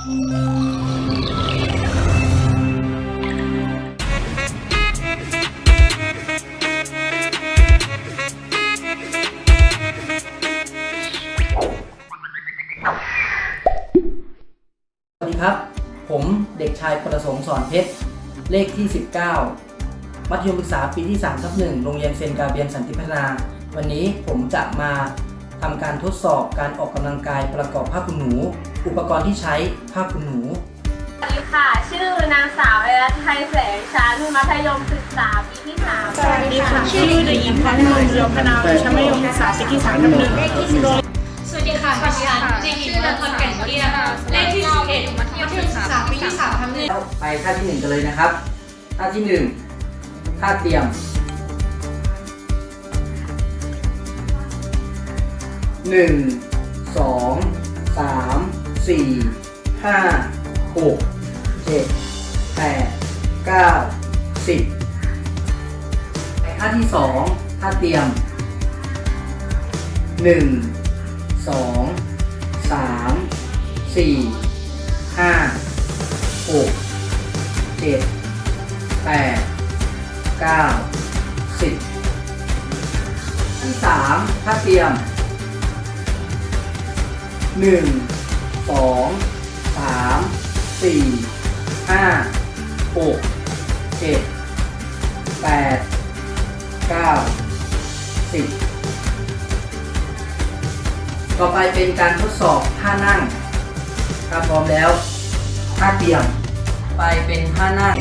สวัสดีครับ ผมเด็กชายประสงค์สอนเพชร เลขที่ 19 มัธยมศึกษาปีที่3ทับ1โรงเรียนเซนกาเบียนสันติพัฒนา วันนี้ผมจะมา ทำการทดสอบการออกกำลังกายประกอบผ้าขนหนู อุปกรณ์ที่ใช้ผ้าขนหนู สวัสดีค่ะ ชื่อนางสาวเอรัตไทยแสงชั้นมัธยมศึกษาปีที่สามสวัสดีค่ะ ชื่อเด็กหญิงพันธุ์มนต์เรืองพนาวชั้นมัธยมศึกษาปีที่สามทับหนึ่งสวัสดีค่ะดิฉันเด็กหญิงนพรแก่นเกลี้ยงเลขที่11มัธยมศึกษาปีที่3ทับหนึ่งแล้วไปท่าที่หนึ่งกันเลยนะครับ ท่าที่หนึ่งท่าเตรียม หนึ่งสองสามสี่ห้าหกเจ็ดแปดเก้าสิบไปท่าที่สองท่าเตรียมหนึ่งสองสามสี่ห้าหกเจ็ดแปดเก้าสิบที่สามถ้าเตรียม หนึ่งสองสามสี่ห้าหกเจ็ดแปดเก้าสิบต่อไปเป็นการทดสอบท่านั่งถ้าพร้อมแล้วท่าเตียมไปเป็นท่านั่ง